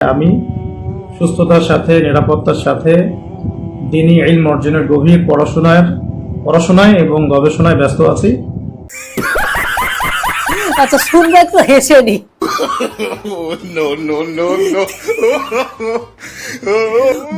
আমি সুস্থতার সাথে, নিরাপত্তার সাথে, দিনই ইলম অর্জনের গভীর পড়াশোনার, পড়াশোনায় এবং গবেষণায় ব্যস্ত আছি আচ্ছা শুনবে, একটু হেসে নি.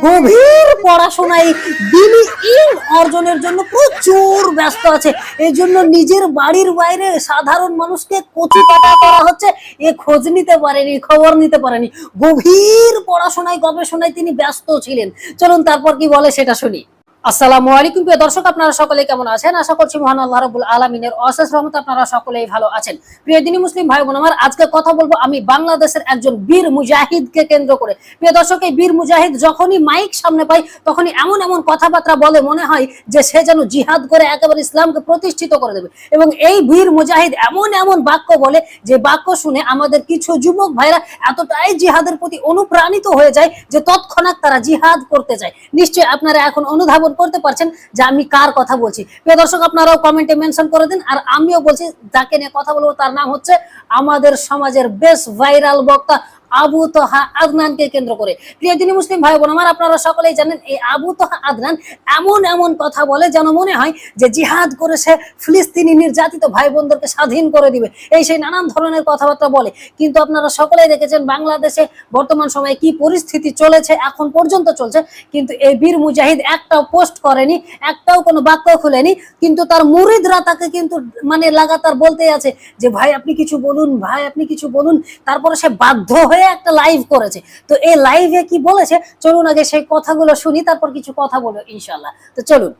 গভীর পড়াশোনায় দিনই ইলম অর্জনের জন্য প্রচুর ব্যস্ত আছে। এই জন্য নিজের বাড়ির বাইরে সাধারণ মানুষকে কচু কাটা করা হচ্ছে, এ খোঁজ নিতে পারেনি, খবর নিতে পারেনি। গভীর পড়াশোনায়, গবেষণায় তিনি ব্যস্ত ছিলেন। চলুন তারপর কি বলে সেটা শুনি। আসসালামু আলাইকুম প্রিয় দর্শক, আপনারা সকলে কেমন আছেন? আশা করছি মহান আল্লাহ রাব্বুল আলামিনের অশেষ রহমত আপনারা সকলেই ভালো আছেন। প্রিয় দিনী মুসলিম ভাই বোন আমার, আজকে কথা বলব আমি বাংলাদেশের একজন বীর মুজাহিদকে কেন্দ্র করে। প্রিয় দর্শক, এই বীর মুজাহিদ যখনই মাইক সামনে পাই তখনই এমন এমন কথাবার্তা বলে মনে হয় যে সে যেন জিহাদ করে একেবারে ইসলামকে প্রতিষ্ঠিত করে দেবে। এবং এই বীর মুজাহিদ এমন এমন বাক্য বলে যে বাক্য শুনে আমাদের কিছু যুবক ভাইরা এতটাই জিহাদের প্রতি অনুপ্রাণিত হয়ে যায় যে তৎক্ষণাৎ তারা জিহাদ করতে চায় নিশ্চয়ই আপনারা এখন অনুধাবন করতে পারছেন যে আমি কার কথা বলছি। প্রিয় দর্শক, আপনারাও কমেন্টে মেনশন করে দিন। আর আমিও বলছি, যাকে নিয়ে কথা বলব তার নাম হচ্ছে আমাদের সমাজের বেশ ভাইরাল বক্তা আবু তোহা আদনানকে কেন্দ্র করে। প্রিয় দিনী মুসলিম ভাই বোন, আমার আপনারা সকলেই জানেন, এই আবু তোহা আদনান এমন এমন কথা বলে যেন মনে হয় যে জিহাদ করে সে ফিলিস্তিনি নির্যাতিত ভাই বোনদেরকে স্বাধীন করে দিবে। এই সেই নানান ধরনের কথাবার্তা বলে। কিন্তু আপনারা সকলেই দেখেছেন বাংলাদেশে বর্তমান সময়ে কি পরিস্থিতি চলেছে, এখন পর্যন্ত চলছে। কিন্তু এই বীর মুজাহিদ একটাও পোস্ট করেনি, একটাও কোনো বাক্য খুলেনি। কিন্তু তার মুরিদরা তাকে কিন্তু মানে লাগাতার বলতেই আছে যে, ভাই, আপনি কিছু বলুন, ভাই, আপনি কিছু বলুন। তারপরে সে বাধ্য হয়ে একটা লাইভ করেছে। তো এই লাইভে কি বলেছে? চলুন আগে সেই কথাগুলো শুনি তারপর কিছু কথা বলব ইনশাল্লাহ তো চলুন।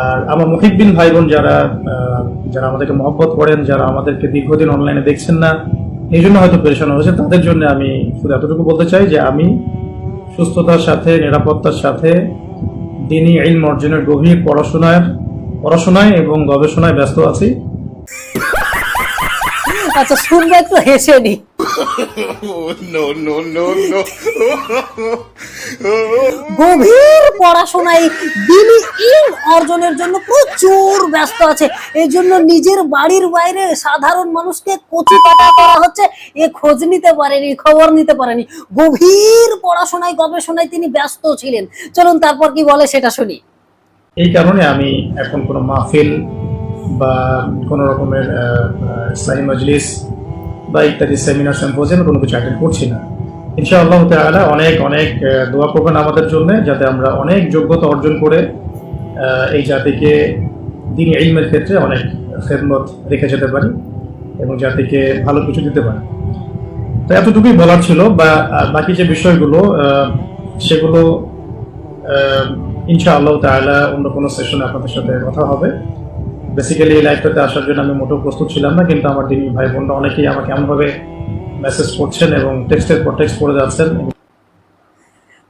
আর আমার মুহিব্বিন ভাই বোন যারা যারা আমাদেরকে মহব্বত করেন যারা আমাদেরকে দীর্ঘদিন অনলাইনে দেখছেন না এই জন্য হয়তো পরেশান হয়েছে তাদের জন্য আমি শুধু এতটুকু বলতে চাই যে আমি সুস্থতার সাথে নিরাপত্তার সাথে দিনই ইলম অর্জনের গভীর পড়াশোনার পড়াশোনায় এবং গবেষণায় ব্যস্ত আছি। আচ্ছা শুনবে একটু হেসে নি. গভীর পড়াশোনায় দিনই ইলম অর্জনের জন্য প্রচুর ব্যস্ত আছে। এই জন্য নিজের বাড়ির বাইরে সাধারণ মানুষকে কচু কাটা করা হচ্ছে এ খোঁজ নিতে পারেনি খবর নিতে পারেনি। গভীর পড়াশোনায় গবেষণায় তিনি ব্যস্ত ছিলেন। চলুন তারপর কি বলে সেটা শুনি। এই কারণে আমি এখন কোনো মাহফিল বা কোনো রকমের ইসলামী মজলিস বা ইত্যাদি সেমিনার সিম্পোজিয়াম কোনো কিছু অ্যাটেন্ড করছি না। ইনশাআল্লাহ তাআলা অনেক অনেক দোয়া করবেন আমাদের জন্য যাতে আমরা অনেক যোগ্যতা অর্জন করে এই জাতিকে দিন ইলমের ক্ষেত্রে অনেক খেদমত রেখে যেতে পারি এবং জাতিকে ভালো কিছু দিতে পারি। তো এতটুকুই বলার ছিল বা বাকি যে বিষয়গুলো সেগুলো আহ, ইনশাআল্লাহ তাআলা অন্য কোনো সেশনে আপনাদের সাথে কথা হবে। বেসিক্যালি এই লাইফটাতে আসার জন্য আমি মোটেও প্রস্তুত ছিলাম না, কিন্তু আমার দিনী ভাই বোনরা অনেকেই আমাকে এমনভাবে মেসেজ করছেন এবং টেক্সটের পর টেক্সট পড়ে যাচ্ছেন।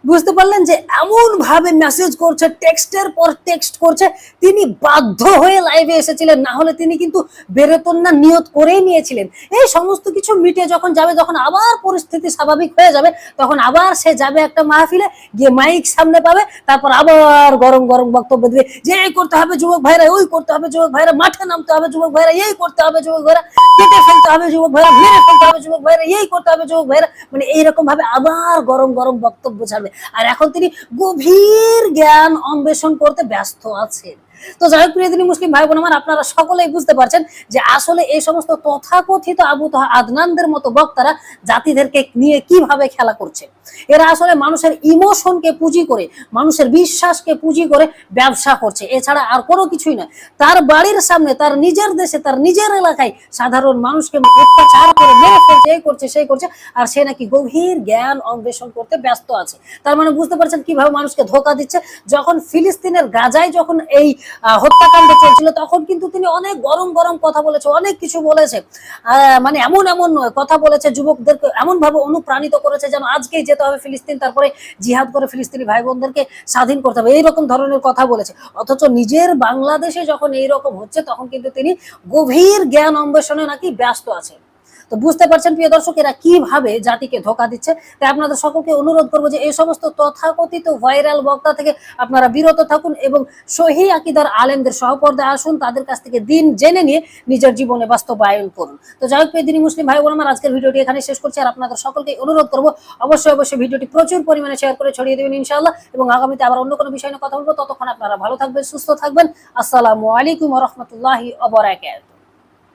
বুঝতে পারলেন যে এমন ভাবে মেসেজ করছে টেক্সটের পর টেক্সট করছে, তিনি বাধ্য হয়ে লাইভে এসেছিলেন। না হলে তিনি কিন্তু বেরোতন না, নিয়ত করেই নিয়েছিলেন। এই সমস্ত কিছু মিটে যখন যাবে, যখন আবার পরিস্থিতি স্বাভাবিক হয়ে যাবে, তখন আবার সে যাবে একটা মাহফিলে, গিয়ে মাইক সামনে পাবে, তারপর আবার গরম গরম বক্তব্য দিবে। যে এই করতে হবে যুবক ভাইরা, ওই করতে হবে যুবক ভাইরা, মাঠে নামতে হবে যুবক ভাইরা, এই করতে হবে যুবক ভাইরা, কেটে ফেলতে হবে যুবক ভাইরা ফেলতে হবে যুবক ভাইরা, এই করতে হবে যুবক ভাইরা। মানে এইরকম ভাবে আবার গরম গরম বক্তব্য ছাড়বে। আর এখন তিনি গভীর জ্ঞান অন্বেষণ করতে ব্যস্ত আছেন। তো যাই হোক, প্রিয় দিনী মুসলিম ভাই বোন আপনারা সকলেই বুঝতে পারছেন যে আসলে এই সমস্ত তথাকথিত আবু তহা আদনানদের মতো বক্তারা জাতিদেরকে নিয়ে কীভাবে খেলা করছে? এরা আসলে মানুষের ইমোশনকে পুঁজি করে, মানুষের বিশ্বাসকে পুঁজি করে ব্যবসা করছে। এছাড়া আর কোনো কিছুই না তার বাড়ির সামনে, তার নিজের দেশে, তার নিজের এলাকায় সাধারণ মানুষকে অত্যাচার করে মেরে এই করছে, সেই করছে, আর সে নাকি গভীর জ্ঞান অন্বেষণ করতে ব্যস্ত আছে। তার মানে বুঝতে পারছেন কীভাবে মানুষকে ধোকা দিচ্ছে? যখন ফিলিস্তিনের গাজায় যখন এই হত্যাকাণ্ড চলছিল, তখন কিন্তু তিনি অনেক গরম গরম কথা বলেছে, অনেক কিছু বলেছে। মানে এমন এমন কথা বলেছে, যুবকদেরকে এমন ভাবে অনুপ্রাণিত করেছে যেন আজকেই যেতে হবে ফিলিস্তিন, তারপরে জিহাদ করে ফিলিস্তিনি ভাই বোনদেরকে স্বাধীন করতে হবে। এইরকম ধরনের কথা বলেছে। অথচ নিজের বাংলাদেশে যখন এইরকম হচ্ছে, তখন কিন্তু তিনি গভীর জ্ঞান অন্বেষণে নাকি ব্যস্ত আছে তো বুঝতে পারছেন প্রিয় দর্শক, এরা কীভাবে জাতিকে ধোকা দিচ্ছে? তাই আপনাদের সকলকে অনুরোধ করব যে এই সমস্ত তথাকথিত ভাইরাল বক্তা থেকে আপনারা বিরত থাকুন এবং সহি আকিদার আলেমদের সহপর্দায় আসুন, তাদের কাছ থেকে দিন জেনে নিয়ে নিজের জীবনে বাস্তবায়ন করুন। তো যাই হোক দিনী মুসলিম ভাই আমার, আজকের ভিডিওটি এখানে শেষ করছি। আর আপনাদের সকলকে অনুরোধ করব, অবশ্যই অবশ্যই ভিডিওটি প্রচুর পরিমাণে শেয়ার করে ছড়িয়ে দেবেন ইনশাআল্লাহ এবং আগামীতে আবার অন্য কোনো বিষয় নিয়ে কথা বলব। ততক্ষণ আপনারা ভালো থাকবেন, সুস্থ থাকবেন। আসসালামু আলাইকুম রহমতুল্লাহি অবরাকাত